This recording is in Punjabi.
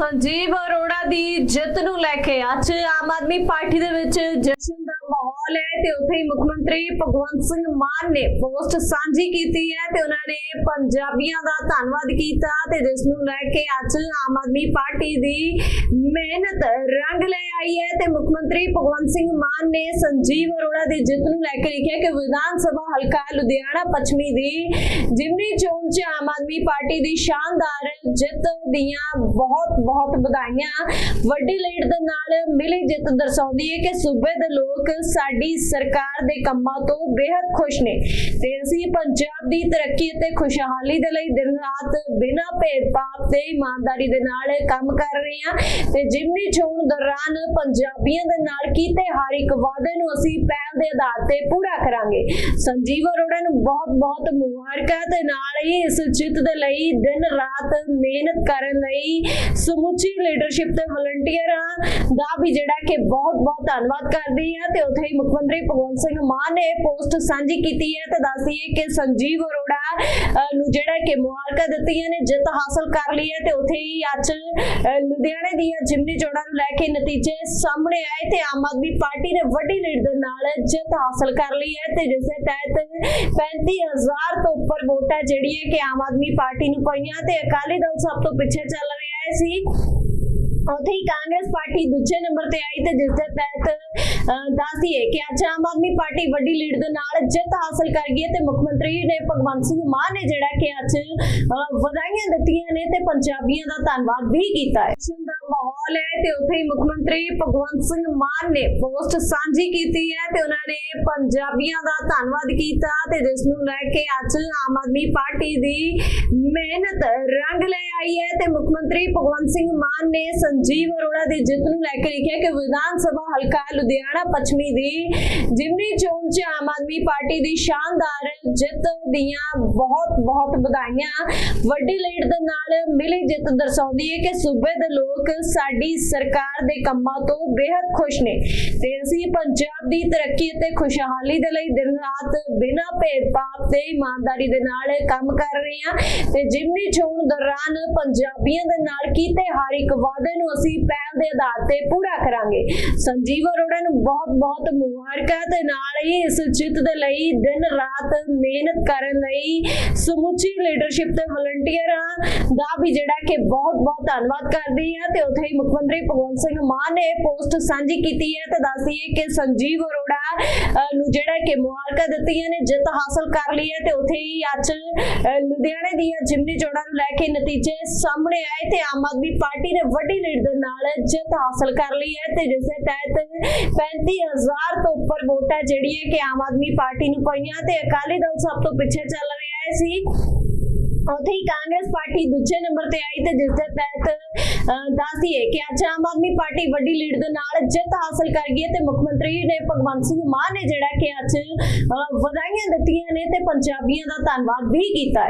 ਸੰਜੀਵ ਅਰੋੜਾ ਦੀ ਜਿੱਤ ਨੂੰ ਲੈ ਕੇ ਅੱਜ ਆਮ ਆਦਮੀ ਪਾਰਟੀ ਦੇ ਵਿੱਚ ਜਸ਼ਨ ਦਾ ਮਾਹੌਲ ਹੈ ਤੇ ਉੱਥੇ ਹੀ ਮੁੱਖ ਮੰਤਰੀ ਭਗਵੰਤ ਸਿੰਘ ਮਾਨ ਨੇ ਪੋਸਟ ਸਾਂਝੀ ਕੀਤੀ ਹੈ ਤੇ ਉਹਨਾਂ ਨੇ ਪੰਜਾਬੀਆਂ ਦਾ ਧੰਨਵਾਦ ਕੀਤਾ ਤੇ ਜਿਸ ਨੂੰ ਲੈ ਕੇ ਅੱਜ ਆਮ ਆਦਮੀ ਪਾਰਟੀ ਦੀ ਮਿਹਨਤ ਰੰਗ ਲੈ ਆਈ ਹੈ ਤੇ ਮੁੱਖ ਮੰਤਰੀ ਭਗਵੰਤ ਸਿੰਘ ਮਾਨ ਨੇ ਸੰਜੀਵ ਅਰੋੜਾ ਦੀ ਜਿੱਤ ਨੂੰ ਲੈ ਕੇ ਲਿਖਿਆ ਕਿ ਵਿਧਾਨ ਸਭਾ ਹਲਕਾ ਲੁਧਿਆਣਾ ਪੱਛਮੀ ਦੀ ਜਿਮਨੀ ਚੋਣ 'ਚ ਆਮ ਆਦਮੀ ਪਾਰਟੀ ਦੀ ਸ਼ਾਨਦਾਰ ਜਿੱਤ ਦੀਆਂ ਬਹੁਤ ਬਹੁਤ ਵਧਾਈਆਂ। ਵੱਡੀ ਲੀਡ ਦੇ ਨਾਲ ਮਿਲੀ ਜਿੱਤ ਦਰਸਾਉਂਦੀ ਹੈ ਕਿ ਸੂਬੇ ਦੇ ਲੋਕ ਸਾਡੀ ਸਰਕਾਰ ਦੇ ਕੰਮਾਂ ਤੋਂ ਬੇहद ਖੁਸ਼ ਨੇ ਤੇ ਅਸੀਂ ਪੰਜਾਬ ਦੀ ਤਰੱਕੀ ਅਤੇ ਖੁਸ਼ਹਾਲੀ ਦੇ ਲਈ ਦਿਨ ਰਾਤ ਬਿਨਾਂ ਭੇਦਭਾਵ ਤੇ ਇਮਾਨਦਾਰੀ ਦੇ ਨਾਲ ਕੰਮ ਕਰ ਰਹੇ ਹਾਂ ਤੇ ਜਿਮਨੀ ਚੋਣ ਦੌਰਾਨ ਪੰਜਾਬੀਆਂ ਦੇ ਨਾਲ ਕੀਤੇ ਹਰ ਇੱਕ ਵਾਅਦੇ ਨੂੰ ਅਸੀਂ ਪਹਿਲ ਦੇ ਆਧਾਰ ਤੇ ਪੂਰਾ ਕਰਾਂਗੇ। ਸੰਜੀਵ ਅਰੋੜਾ ਨੂੰ ਬਹੁਤ ਬਹੁਤ ਮੁਬਾਰਕਾਂ ਤੇ ਨਾਲ ਹੀ ਇਸ ਜਿੱਤ ਦੇ ਲਈ, ਦਿਨ ਰਾਤ ਮਿਹਨਤ ਕਰਨ ਲਈ ਸਮੁੱਚੀ ਲੀਡਰਸ਼ਿਪ ਤੇ ਵਲੰਟੀਅਰਾਂ ਦਾ ਵੀ ਜਿਹੜਾ ਕਿ ਬਹੁਤ ਬਹੁਤ ਧੰਨਵਾਦ ਕਰਦੀ ਹੈ ਤੇ ਉੱਥੇ ਹੀ ਮੁੱਖ ਮੰਤਰੀ ਭਗਵੰਤ ਸਿੰਘ ਮਾਨ ਨੇ ਪੋਸਟ ਸਾਂਝੀ ਕੀਤੀ ਹੈ ਤੇ ਦੱਸਦੀ ਹੈ ਕਿ ਸੰਜੀਵ ਅਰੋੜਾ ਨੂੰ ਜਿਹੜਾ ਕਿ ਮੁਬਾਰਕਾਂ ਦਿੱਤੀਆਂ ਨੇ, ਜਿੱਤ ਹਾਸਲ ਕਰ ਲਈ ਹੈ ਤੇ ਉੱਥੇ ਹੀ ਅੱਜ ਲੁਧਿਆਣੇ ਦੀਆਂ ਜਿਮਨੀ ਚੋਣਾਂ ਨੂੰ ਲੈ ਕੇ ਨਤੀਜੇ ਸਾਹਮਣੇ ਆਏ ਤੇ ਆਮ ਆਦਮੀ ਪਾਰਟੀ ਨੇ ਵੱਡੀ ਲੀਡ ਦੇ ਨਾਲ ਜਿੱਤ ਹਾਸਲ ਕਰ ਲਈ ਹੈ ਤੇ ਜਿਸ ਦੇ ਤਹਿਤ 35000 ਤੋਂ ਉੱਪਰ ਵੋਟਾਂ ਕਿ ਆਮ ਆਦਮੀ ਪਾਰਟੀ ਨੂੰ ਪਈਆਂ ਤੇ ਅਕਾਲੀ ਦਲ ਸਭ ਤੋਂ ਪਿੱਛੇ ਚੱਲ ਰਿਹਾ ਸੀ। ਉੱਥੇ ਹੀ ਕਾਂਗਰਸ ਪਾਰਟੀ ਦੂਜੇ ਨੰਬਰ ਤੇ ਆਈ ਤੇ ਜਿਸ ਦੇ ਤਹਿਤ ਅਹ, ਦੱਸਦੀ ਹੈ ਕਿ ਅੱਜ ਆਮ ਆਦਮੀ ਪਾਰਟੀ ਵੱਡੀ ਲੀਡ ਦੇ ਨਾਲ ਜਿੱਤ ਹਾਸਲ ਕਰ ਗਈ ਹੈ ਤੇ ਮੁੱਖ ਮੰਤਰੀ ਨੇ ਭਗਵੰਤ ਸਿੰਘ ਮਾਨ ਨੇ ਜਿਹੜਾ ਕਿ ਅੱਜ ਵਧਾਈਆਂ ਦਿੱਤੀਆਂ ਨੇ ਤੇ ਪੰਜਾਬੀਆਂ ਦਾ ਧੰਨਵਾਦ ਵੀ ਕੀਤਾ ਹੈ। ਜਸ਼ਨ ਹੈ ਤੇ ਉੱਥੇ ਹੀ ਮੁੱਖ ਮੰਤਰੀ ਭਗਵੰਤ ਸਿੰਘ ਮਾਨ ਨੇ ਪੋਸਟ ਸਾਂਝੀ ਕੀਤੀ ਹੈ ਤੇ ਉਹਨਾਂ ਨੇ ਪੰਜਾਬੀਆਂ ਦਾ ਧੰਨਵਾਦ ਕੀਤਾ ਤੇ ਜਿਸ ਨੂੰ ਲੈ ਕੇ ਅੱਜ ਆਮ ਆਦਮੀ ਪਾਰਟੀ ਦੀ ਮਿਹਨਤ ਰੰਗ ਲੈ ਆਈ ਹੈ ਤੇ ਮੁੱਖ ਮੰਤਰੀ ਭਗਵੰਤ ਸਿੰਘ ਮਾਨ ਨੇ ਸੰਜੀਵ ਅਰੋੜਾ ਦੀ ਜਿੱਤ ਨੂੰ ਲੈ ਕੇ ਲਿਖਿਆ ਕਿ ਵਿਧਾਨ ਸਭਾ ਹਲਕਾ ਲੁਧਿਆਣਾ ਪੱਛਮੀ ਦੀ ਜਿਮਨੀ ਚੋਣ 'ਚ ਆਮ ਆਦਮੀ ਪਾਰਟੀ ਦੀ ਸ਼ਾਨਦਾਰ ਜਿੱਤ ਦੀਆਂ ਬਹੁਤ ਬਹੁਤ ਵਧਾਈਆਂ ਵੱਡੀ ਲੀਡ ਦੇ ਨਾਲ ਮਿਲੀ ਜਿੱਤ ਦਰਸਾਉਂਦੀ ਹੈ ਕਿ ਸੂਬੇ ਦੇ ਲੋਕ ਸਾਡੇ ਸਰਕਾਰ ਦੇ ਕੰਮਾਂ ਤੋਂ ਬੇहद ਖੁਸ਼ ਨੇ ਤੇ ਅਸੀਂ ਪੰਜਾਬ ਦੀ ਤਰੱਕੀ ਅਤੇ ਖੁਸ਼ਹਾਲੀ ਦੇ ਲਈ ਦਿਨ ਰਾਤ ਬਿਨਾਂ ਭੇਦਭਾਵ ਤੇ ਇਮਾਨਦਾਰੀ ਦੇ ਨਾਲ ਕੰਮ ਕਰ ਰਹੇ ਹਾਂ ਤੇ ਜਿਮਨੀ ਚੋਣ ਦੌਰਾਨ ਪੰਜਾਬੀਆਂ ਦੇ ਨਾਲ ਕੀਤੇ ਹਰ ਇੱਕ ਵਾਅਦੇ ਨੂੰ ਅਸੀਂ ਪਹਿਲ ਦੇ ਆਧਾਰ ਤੇ ਪੂਰਾ ਕਰਾਂਗੇ। ਸੰਜੀਵ ਅਰੋੜਾ ਨੂੰ ਬਹੁਤ ਬਹੁਤ ਮੁਬਾਰਕਾਂ ਤੇ ਨਾਲ ਹੀ ਇਸ ਜਿੱਤ ਦੇ ਲਈ ਦਿਨ ਰਾਤ ਮਿਹਨਤ ਕਰਨ ਲਈ ਸਮੁੱਚੀ ਲੀਡਰਸ਼ਿਪ ਤੇ ਵਲੰਟੀਅਰਾਂ ਦਾ ਵੀ ਜਿਹੜਾ ਕਿ ਬਹੁਤ ਬਹੁਤ ਧੰਨਵਾਦ ਕਰਦੀ ਹੈ ਤੇ ਉੱਥੇ ਹੀ ਮੁੱਖ ਮੰਤਰੀ ਭਗਵੰਤ ਸਿੰਘ ਮਾਨ ਨੇ ਪੋਸਟ ਸਾਂਝੀ ਕੀਤੀ ਹੈ ਤੇ ਦੱਸਦੀ ਹੈ ਕਿ ਸੰਜੀਵ ਅਰੋੜਾ ਨੂੰ ਜਿਹੜਾ ਕਿ ਮੁਬਾਰਕਾਂ ਦਿੱਤੀਆਂ ਨੇ, ਜਿੱਤ ਹਾਸਲ ਕਰ ਲਈ ਹੈ ਤੇ ਉੱਥੇ ਹੀ ਅੱਜ ਲੁਧਿਆਣੇ ਦੀਆਂ ਜਿਮਨੀ ਚੋਣਾਂ ਨੂੰ ਲੈ ਕੇ ਨਤੀਜੇ ਸਾਹਮਣੇ ਆਏ ਤੇ ਆਮ ਆਦਮੀ ਪਾਰਟੀ ਨੇ ਵੱਡੀ ਲੀਡ ਦੇ ਨਾਲ ਜਿੱਤ ਹਾਸਲ ਕਰ ਲਈ ਹੈ ਤੇ ਜਿਸ ਦੇ ਤਹਿਤ 35000 ਤੋਂ ਉੱਪਰ ਵੋਟਾਂ ਜਿਹੜੀਆਂ ਕਿ ਆਮ ਆਦਮੀ ਪਾਰਟੀ ਨੂੰ ਪਈਆਂ ਤੇ ਅਕਾਲੀ ਦਲ ਸਭ ਤੋਂ ਪਿੱਛੇ ਚੱਲ ਰਿਹਾ ਸੀ ਉੱਥੇ ਹੀ ਕਾਂਗਰਸ ਪਾਰਟੀ ਦੂਜੇ ਨੰਬਰ ਤੇ ਆਈ ਤੇ ਜਿਸ ਦੇ ਤਹਿਤ ਅਹ, ਦੱਸਦੀ ਹੈ ਕਿ ਅੱਜ ਆਮ ਆਦਮੀ ਪਾਰਟੀ ਵੱਡੀ ਲੀਡ ਦੇ ਨਾਲ ਜਿੱਤ ਹਾਸਲ ਕਰ ਗਈ ਹੈ ਤੇ ਮੁੱਖ ਮੰਤਰੀ ਨੇ ਭਗਵੰਤ ਸਿੰਘ ਮਾਨ ਨੇ ਜਿਹੜਾ ਕਿ ਅੱਜ ਅਹ, ਵਧਾਈਆਂ ਦਿੱਤੀਆਂ ਨੇ ਤੇ ਪੰਜਾਬੀਆਂ ਦਾ ਧੰਨਵਾਦ ਵੀ ਕੀਤਾ